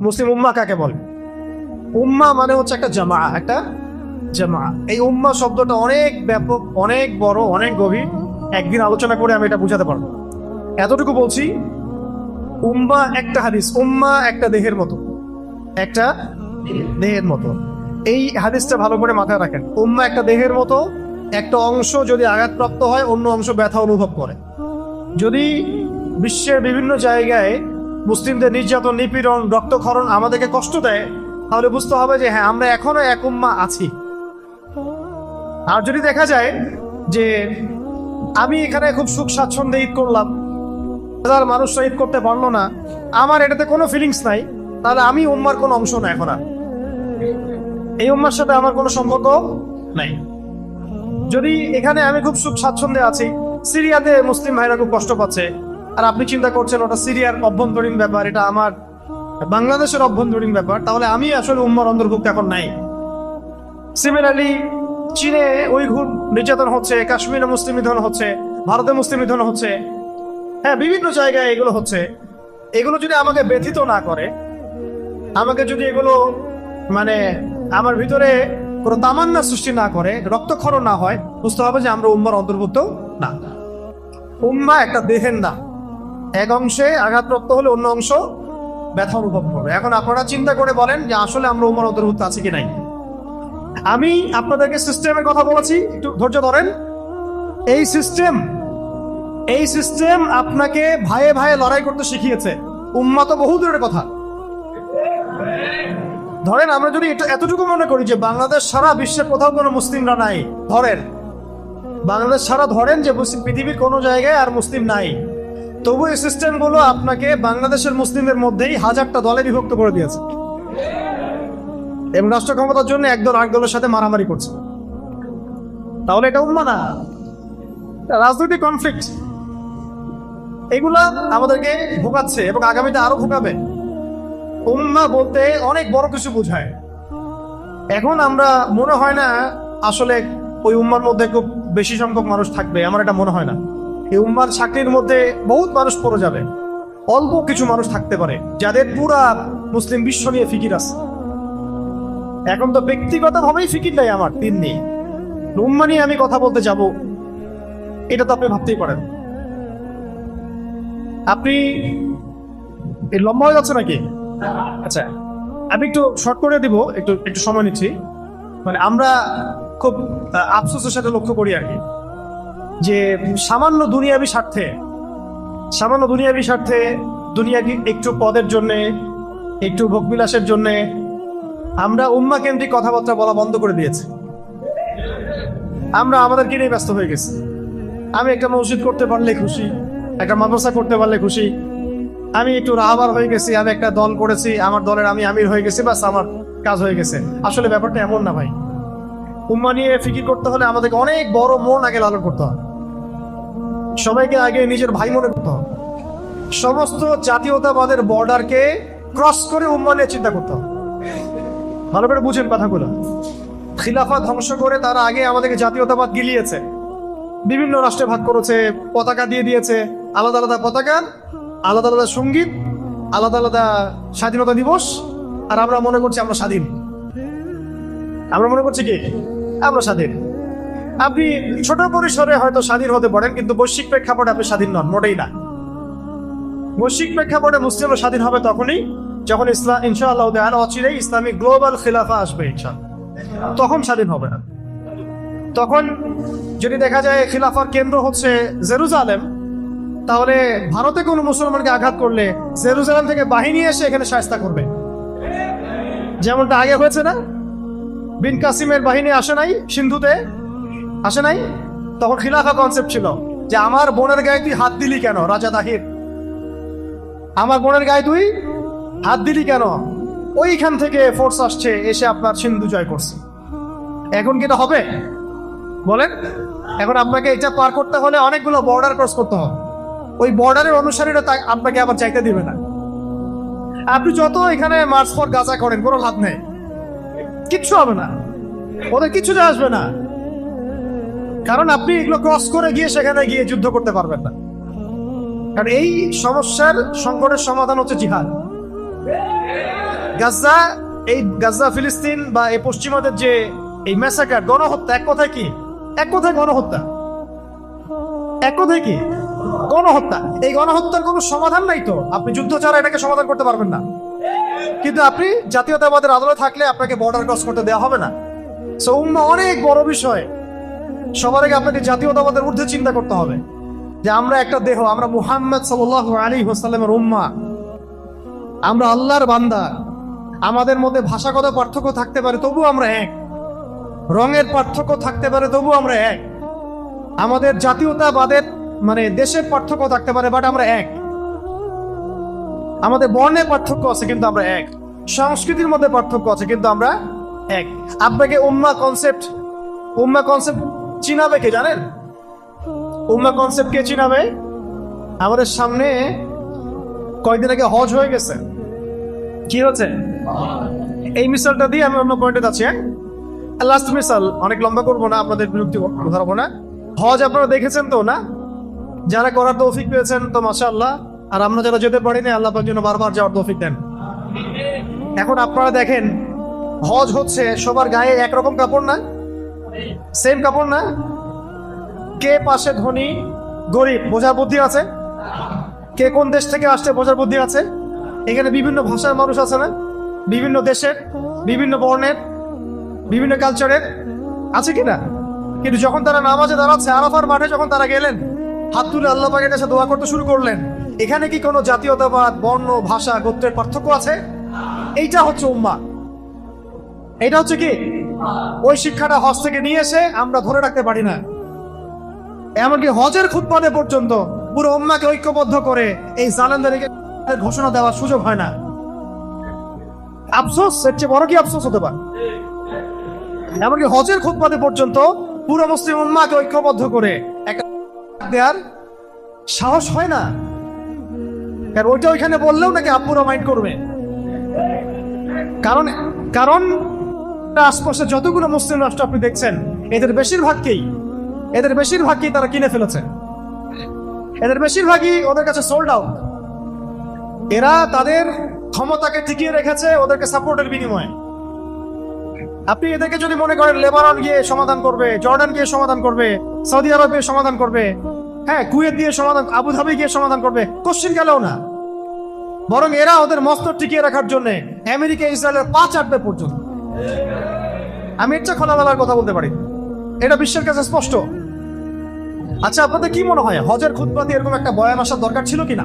মুসলিম উম্মা কাকে বলে? উম্মা মানে হচ্ছে একটা জামা একটা জামা। এই উম্মা শব্দটা অনেক ব্যাপক, অনেক বড়, অনেক গভীর। একদিন আলোচনা করে আমি এটা বুঝাতে পারব। এতটুকু বলছি, উম্মা একটা হাদিস, উম্মা একটা দেহের মতো। একটা দেহের মতো। এই হাদিসটা ভালো করে মাথায় রাখেন। উম্মা একটা দেহের মতো, একটা অংশ যদি আঘাতপ্রাপ্ত হয়, অন্য অংশ ব্যথা অনুভব করে। যদি বিশ্বের বিভিন্ন জায়গায় মুসলিমদের নির্যাতন, নিপীড়ন, রক্তক্ষরণ আমাদেরকে কষ্ট দেয়, তাহলে বুঝতে হবে যে হ্যাঁ আমরা এখনও এক উম্মা আছি। আর যদি দেখা যায় যে আমি এখানে খুব সুখ স্বাচ্ছন্দ্যে ঈদ করলাম, হাজার মানুষরা ঈদ করতে পারল না, আমার এটাতে কোনো ফিলিংস নাই, তাহলে আমি উম্মার কোনো অংশ না এখন আর। এই উম্মার সাথে আমার কোনো সম্পর্ক নাই। যদি এখানে আমি খুব সুখ স্বাচ্ছন্দ্যে আছি, সিরিয়াতে মুসলিম ভাইরা খুব কষ্ট পাচ্ছে আর আপনি চিন্তা করছেন ওটা সিরিয়ার অভ্যন্তরীণ ব্যাপার, এটা আমার বাংলাদেশের অভ্যন্তরীণ ব্যাপার, তাহলে আমি আসলে উম্মার অন্তর্ভুক্ত এখন নাই। সিমিলারলি চীনে উইঘুর নির্যাতন হচ্ছে, কাশ্মীরে মুসলিম নিধন হচ্ছে, ভারতে মুসলিম নিধন হচ্ছে হ্যাঁ বিভিন্ন জায়গায় এগুলো হচ্ছে। এগুলো যদি আমাকে ব্যথিত না করে, আমাকে যদি এগুলো মানে আমার ভিতরে কোনো তামান্না সৃষ্টি না করে, রক্তক্ষরণ না হয়, বুঝতে হবে যে আমরা উম্মার অন্তর্ভুক্ত না। উম্মা একটা দেহের না। এক অংশে আঘাতপ্রাপ্ত হলে অন্য অংশ ব্যথা অনুভব করবে। এখন আপনারা চিন্তা করে বলেন যে আসলে আমরা উম্মার অন্তর্ভুক্ত আছি কি নাই। আমি আপনাদেরকে সিস্টেমের কথা বলেছি, একটু ধৈর্য ধরেন। এই সিস্টেম এই সিস্টেম আপনাকে ভাইয়ে ভাইয়ে লড়াই করতে শিখিয়েছে। উম্মা তো বহু দূরের কথা। ধরেন আমরা যদি এতটুকু মনে করি যে বাংলাদেশ সারা বিশ্বের কোথাও কোনো মুসলিমরা নাই, ধরেন। বাংলাদেশ সারা ধরেন যে পৃথিবীর কোনো জায়গায় আর মুসলিম নাই। তবু এই সিস্টেমগুলো আপনাকে বাংলাদেশের মুসলিমদের মধ্যেই হাজারটা দলে বিভক্ত করে দিয়েছে। এবং রাষ্ট্র ক্ষমতার জন্য একদল আরেক দলের সাথে মারামারি করছে। তাহলে এটা উন্মা না। এটা রাজনৈতিক কনফ্লিক্ট এগুলা আমাদেরকে ভোগাচ্ছে এবং আগামীতে আরও ভোগাবে। উম্মা বলতে অনেক বড় কিছু বোঝায়। এখন আমরা, মনে হয় না, আসলে ওই উম্মার মধ্যে খুব বেশি সংখ্যক মানুষ থাকবে, আমার এটা মনে হয় না। এই উম্মার চাকরির মধ্যে বহুত মানুষ পড়ে যাবে। অল্প কিছু মানুষ থাকতে পারে, যাদের পুরা মুসলিম বিশ্ব নিয়ে ফিকির আছে। এখন তো ব্যক্তিগতভাবেই ফিকির নাই আমার, দিন নেই। উম্মা নিয়ে আমি কথা বলতে যাব, এটা তো আপনি ভাবতেই পারেন। আপনি এই লম্বা হয়ে যাচ্ছে নাকি? আচ্ছা আমি একটু শর্ট করে দিব, একটু একটু সময় নিচ্ছি। মানে আমরা খুব আফসোসের সাথে লক্ষ্য করি আর কি। যে সামান্য দুনিয়াবি স্বার্থে, সামান্য দুনিয়াবি স্বার্থে দুনিয়াবি একটু পদের জন্যে, একটু ভোগবিলাসের জন্যে আমরা উম্মা কেন্দ্রিক কথাবার্তা বলা বন্ধ করে দিয়েছি। আমরা আমাদেরকে নিয়ে ব্যস্ত হয়ে গেছি। আমি একটা মসজিদ করতে পারলে খুশি, একটা মাদ্রাসা করতে পারলে খুশি। আমি একটু রাহাবার হয়ে গেছি, আমি একটা দল করেছি, আমার দলের আমি আমির হয়ে গেছি, বাস আমার কাজ হয়ে গেছে। আসলে ব্যাপারটা এমন না ভাই। উম্মা নিয়ে ফিকির করতে হলে আমাদেরকে অনেক বড় মন আগে লালন করতে হবে সবাইকে আগে নিজের ভাই মনে করতে হবে। সমস্ত জাতীয়তাবাদের বর্ডারকে ক্রস করে উম্মা নিয়ে চিন্তা করতে হবে। ভালো করে বুঝেন কথাগুলো। খিলাফা ধ্বংস করে তারা আগে আমাদেরকে জাতীয়তাবাদ গিলিয়েছে। বিভিন্ন রাষ্ট্রে ভাগ করেছে, পতাকা দিয়ে দিয়েছে। আলাদা আলাদা পতাকা, আলাদা আলাদা সংগীত, আলাদা আলাদা স্বাধীনতা দিবস। আর আমরা মনে করছি আমরা স্বাধীন। আমরা মনে করছি কি? আমরা স্বাধীন। আপনি ছোট পরিসরে হয়তো স্বাধীন হতে পারেন, কিন্তু বৈশ্বিক প্রেক্ষাপটে আপনি স্বাধীন নন, মোটেই না। বৈশ্বিক প্রেক্ষাপটে মুসলিমরা স্বাধীন হবে তখনই, যখন ইসলাম ইনশাআল্লাহ তাআলা অচিরেই ইসলামিক গ্লোবাল খিলাফা আসবে, ইনশাআল্লাহ। তখন স্বাধীন হবে না। তখন যদি দেখা যায় খিলাফার কেন্দ্র হচ্ছে জেরুজালেম, তাহলে ভারতে কোনো মুসলমানকে আঘাত করলে জেরুজালেম থেকে বাহিনী এসে এখানে সাহস্তা করবে। যেমনটা আগে হয়েছে না? বিন কাসিমের বাহিনী আসে নাই সিন্ধুতে আসে নাই? তখন খিলাফা কনসেপ্ট ছিল যে আমার বোনের গায়ে তুই হাত দিলি কেন, রাজা তাহির? আমার বোনের গায়ে তুই হাত দিলি কেন? ওইখান থেকে ফোর্স আসছে, এসে আপনার সিন্ধু জয় করছে। এখন কি এটা হবে? বলেন। এখন আপনাকে এটা পার করতে হলে অনেকগুলো বর্ডার ক্রস করতে হবে। ওই বর্ডারের অনুসারীরা আপনাকে আবার চাইতে দিবে না। আপনি যত এখানে মার্চ ফর গাজা করেন, কোনো লাভ নেই। কিচ্ছু হবে না। ওদের কিছু আসবে না। কারণ আপনি এগুলো ক্রস করে গিয়ে সেখানে গিয়ে যুদ্ধ করতে পারবেন না। কারণ এই সমস্যার সংকটের সমাধান হচ্ছে জিহাদ। গাজা, এই গাজা, ফিলিস্তিন বা এই পশ্চিমাদের যে এই ম্যাসাকার গণহত্যা, এক কথায় কি? এক কথায় গণহত্যা। এক কথায় কি? গণহত্যা। এই গণহত্যার কোনো সমাধান নাই তো। আপনি যুদ্ধ ছাড়া এটাকে সমাধান করতে পারবেন না। কিন্তু আপনি জাতীয়তাবাদের আদলে থাকলে আপনাকে বর্ডার ক্রস করতে দেওয়া হবে না। সো উম্মা, অনেক বড় বিষয়। সবার আগে আপনাকে জাতীয়তাবাদের ঊর্ধ্বে চিন্তা করতে হবে যে আমরা একটা দেহ, আমরা মুহাম্মদ সাল্লাহ আলী হোসাল্লামের উম্মা। আমরা আল্লাহর বান্দা। আমাদের মধ্যে ভাষাগত পার্থক্য থাকতে পারে তবু আমরা এক। রঙের পার্থক্য থাকতে পারে তবু আমরা এক। আমাদের জাতীয়তাবাদের মানে দেশের পার্থক্য থাকতে পারে, বাট আমরা এক। আমাদের বর্ণের পার্থক্য আছে, কিন্তু আমরা এক। সংস্কৃতির মধ্যে পার্থক্য আছে, কিন্তু আমরা এক। আপনাকে উম্মা কনসেপ্ট উম্মা কনসেপ্ট চিনাবে কে জানেন? উম্মা কনসেপ্ট কে চিনাবে? আমাদের সামনে কয়েকদিন আগে হজ হয়ে গেছে। কি হচ্ছে? এই মিসালটা দিয়ে আমি অন্য পয়েন্টে যাচ্ছি হ্যাঁ? লাস্ট মিসাল, অনেক লম্বা করব না, আপনাদের বিরক্তি ধরবো না। হজ আপনারা দেখেছেন তো, না? যারা করার তৌফিক পেয়েছেন তো মাসা আল্লাহ আর আমরা যারা যেতে পারিনি আল্লাহ পাক জন্য বারবার যাওয়ার তৌফিক দেন। এখন আপনারা দেখেন, হজ হচ্ছে সবার গায়ে একরকম কাপড় না? সেম কাপড় না? কে পাশে ধনী, গরিব? বোঝার বুদ্ধি আছে? কে কোন দেশ থেকে আসছে বোঝার বুদ্ধি আছে? এখানে বিভিন্ন ভাষার মানুষ আছে না? বিভিন্ন দেশের, বিভিন্ন বর্ণের, বিভিন্ন কালচারের আছে কি না? কিন্তু যখন তারা নামাজে দাঁড়াচ্ছে, আরাফার মাঠে যখন তারা গেলেন, হাত তুলে আল্লাহ পাকের কাছে দোয়া করতে শুরু করলেন, এখানে কি কোনো জাতীয়তাবাদ, বর্ণ, ভাষা, গোত্রের পার্থক্য আছে? এইটা হচ্ছে উম্মা। এটা হচ্ছে কি? ওই শিক্ষাটা হজ থেকে নিয়ে এসে আমরা ধরে রাখতে পারি না। এমনকি হজের খুতবাদে পর্যন্ত পুরো উম্মাকে ঐক্যবদ্ধ করে এই জালেন্দারিকে ঘোষণা দেওয়ার সুযোগ হয় না। আফসোস? এর চেয়ে বড় কি আফসোস হতে পারে? এমনকি হজের খুতবাদে পর্যন্ত পুরো মুসলিম উম্মাকে ঐক্যবদ্ধ করে দেওয়ার সাহস হয় না। কারণ ওইটা ওইখানে বললেও নাকি আব্বুরা মাইন্ড করবে। কারণ কারণ আশপাশে যতগুলো মুসলিম রাষ্ট্র আপনি দেখছেন, এদের বেশিরভাগকেই এদের বেশিরভাগকেই তারা কিনে ফেলেছে। এদের বেশিরভাগই ওদের কাছে সোল্ড আউট এরা তাদের ক্ষমতাকে টিকিয়ে রেখেছে ওদেরকে সাপোর্টের বিনিময়ে। আপনি এদেরকে যদি মনে করেন লেবানন গিয়ে সমাধান করবে, জর্ডান গিয়ে সমাধান করবে, সৌদি আরব গিয়ে সমাধান করবে হ্যাঁ কুয়েত দিয়ে সমাধান আবুধাবি গিয়ে সমাধান করবে, কোশ্চিন গেলেও না। বরং এরা ওদের মস্তর টিকিয়ে রাখার জন্য আমেরিকা, ইসরায়েলের পা চাটবে পর্যন্ত আমি ইচ্ছা খোলামেলার কথা বলতে পারি। এটা বিশ্বের কাছে স্পষ্ট। আচ্ছা আপনাদের কি মনে হয়, হজের খুতবাতি এরকম একটা বয়ান আসার দরকার ছিল কিনা?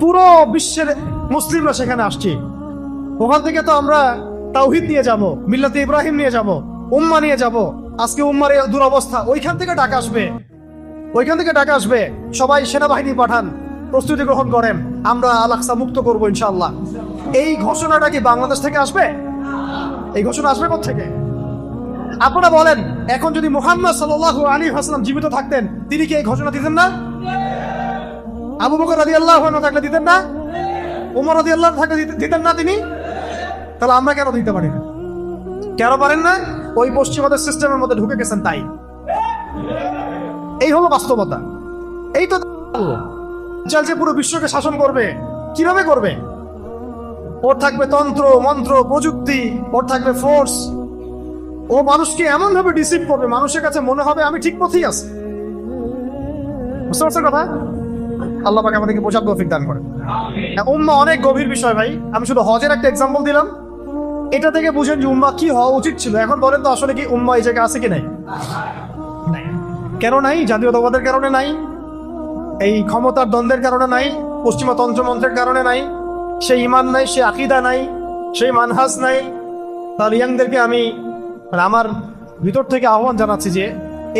পুরো বিশ্বের মুসলিমরা সেখানে আসছি। ওখান থেকে তো আমরা তাওহিদ নিয়ে যাব, মিল্লাতে ইব্রাহিম নিয়ে যাব, উম্মা নিয়ে যাব। আজকে উম্মার দুরবস্থা, ওইখান থেকে টাকা আসবে। ওইখান থেকে টাকা আসবে। সবাই সেনাবাহিনী পাঠান, প্রস্তুতি গ্রহণ করেন, আমরা আলাক্সা মুক্ত করব ইনশাল্লাহ এই ঘোষণাটা কি বাংলাদেশ থেকে আসবে? এই ঘোষণা আসবে থেকে? আপনারা বলেন, এখন যদি মোহাম্মদ সাল্লাল্লাহু আলী হাসলাম জীবিত থাকতেন, তিনি কি এই ঘোষণা দিতেন না? আবু বকর রাজি আল্লাহ থাকলে দিতেন না? উমর রাজি আল্লাহ থাকলে দিতেন না তিনি? তাহলে আমরা কেন দিতে পারি না? কেন পারেন না? ওই পশ্চিমাদের সিস্টেমের মধ্যে ঢুকে গেছেন তাই। এই হলো বাস্তবতা। এই তো চলছে পুরো বিশ্বকে শাসন করবে, কীভাবে করবে? ওর থাকবে তন্ত্র, মন্ত্র, প্রযুক্তি, ওর থাকবে ফোর্স ও মানুষকে এমন ভাবে ডিসিভ করবে, মানুষের কাছে মনে হবে আমি ঠিক পথেই আছি। বুঝতে পারছেন কথা? আল্লাহ পাকে আমাদেরকে বোঝার তৌফিক দান করে উম্মা অনেক গভীর বিষয় ভাই। আমি শুধু হজের একটা এক্সাম্পল দিলাম। এটা থেকে বুঝেন যে উম্মা কি হওয়া উচিত ছিল। এখন বলেন তো আসলে কি উম্মা এই জায়গায় আছে কি নাই। কেন নাই? জাতীয়তাবাদের কারণে নাই। এই ক্ষমতার দ্বন্দ্বের কারণে নাই। পশ্চিমা তন্ত্রমন্ত্রের কারণে নাই। সেই ইমান নাই, সে আকিদা নাই সেই মানহাজ নাই। তার ইয়াংদেরকে আমি মানে আমার ভিতর থেকে আহ্বান জানাচ্ছি যে,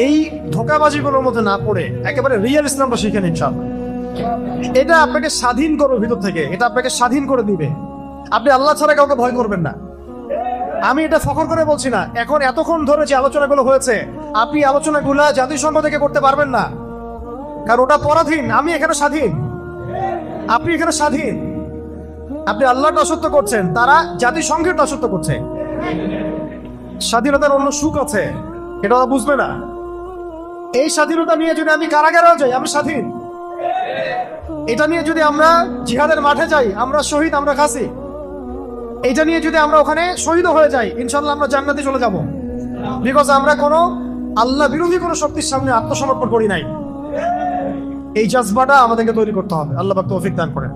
এই ধোকাবাজিগুলোর মধ্যে না পড়ে একেবারে রিয়েল ইসলামটা শিখে নিন সব এটা আপনাকে স্বাধীন করবে ভিতর থেকে, এটা আপনাকে স্বাধীন করে দিবে। আপনি আল্লাহ ছাড়া কাউকে ভয় করবেন না। আমি এটা ফখর করে বলছি না, এখন এতক্ষণ ধরে যে আলোচনাগুলো হয়েছে, আপনি আলোচনাগুলা জাতিসংঘ থেকে করতে পারবেন না। কারণ ওটা পরাধীন, আমি এখানে স্বাধীন। আপনি এখানে স্বাধীন। আপনি আল্লাহর দাসত্ব করছেন, তারা জাতিসংঘের দাসত্ব করছে। স্বাধীনতার অন্য সুখ আছে, এটা বুঝবে না। এই স্বাধীনতা নিয়ে যদি আমি কারাগারেও যাই, আমি স্বাধীন। এটা নিয়ে যদি আমরা জিহাদের মাঠে যাই, আমরা শহীদ, আমরা খাসি। এইটা নিয়ে যদি আমরা ওখানে শহীদ হয়ে যাই ইনশাল্লাহ আমরা জান্নাতে চলে যাব। বিকজ আমরা কোনো আল্লাহ বিরোধী কোনো শক্তির সামনে আত্মসমর্পণ করি নাই। এই জজবাটা আমাদেরকে তৈরি করতে হবে। আল্লাহ তৌফিক দান করেন।